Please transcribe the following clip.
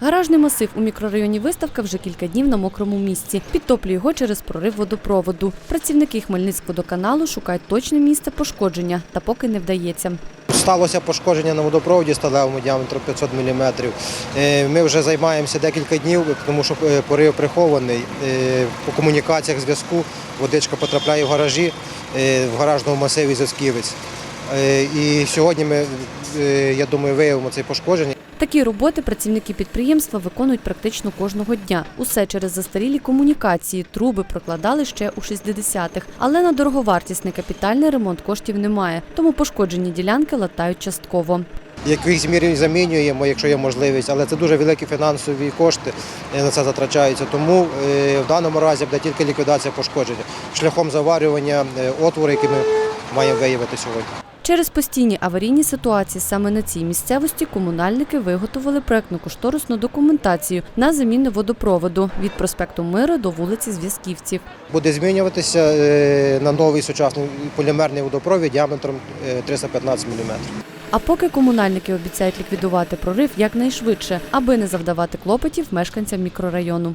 Гаражний масив у мікрорайоні Виставка вже кілька днів на мокрому місці. Підтоплює його через прорив водопроводу. Працівники Хмельницькводоканалу шукають точне місце пошкодження, та поки не вдається. Сталося пошкодження на водопроводі сталевому діаметру 500 мм. Ми вже займаємося декілька днів, тому що е, порив прихований. Е, По комунікаціях зв'язку водичка потрапляє в гаражі, е, в гаражному масиві зв'язківець. Е, І сьогодні ми, е, я думаю, виявимо це пошкодження. Такі роботи працівники підприємства виконують практично кожного дня. Усе через застарілі комунікації, труби прокладали ще у 60-х. Але на дороговартісний капітальний ремонт коштів немає, тому пошкоджені ділянки латають частково. Якихось мір замінюємо, якщо є можливість, але це дуже великі фінансові кошти е, на це затрачаються. Тому е, в даному разі буде тільки ліквідація пошкодження шляхом заварювання е, отвору, який ми маємо виявити сьогодні. Через постійні аварійні ситуації саме на цій місцевості комунальники виготовили проектно-кошторисну документацію на заміну водопроводу від проспекту Миру до вулиці Зв'язківців. Буде змінюватися е, на новий сучасний полімерний водопровід діаметром е, 315 мм. А поки комунальники обіцяють ліквідувати прорив якнайшвидше, аби не завдавати клопотів мешканцям мікрорайону.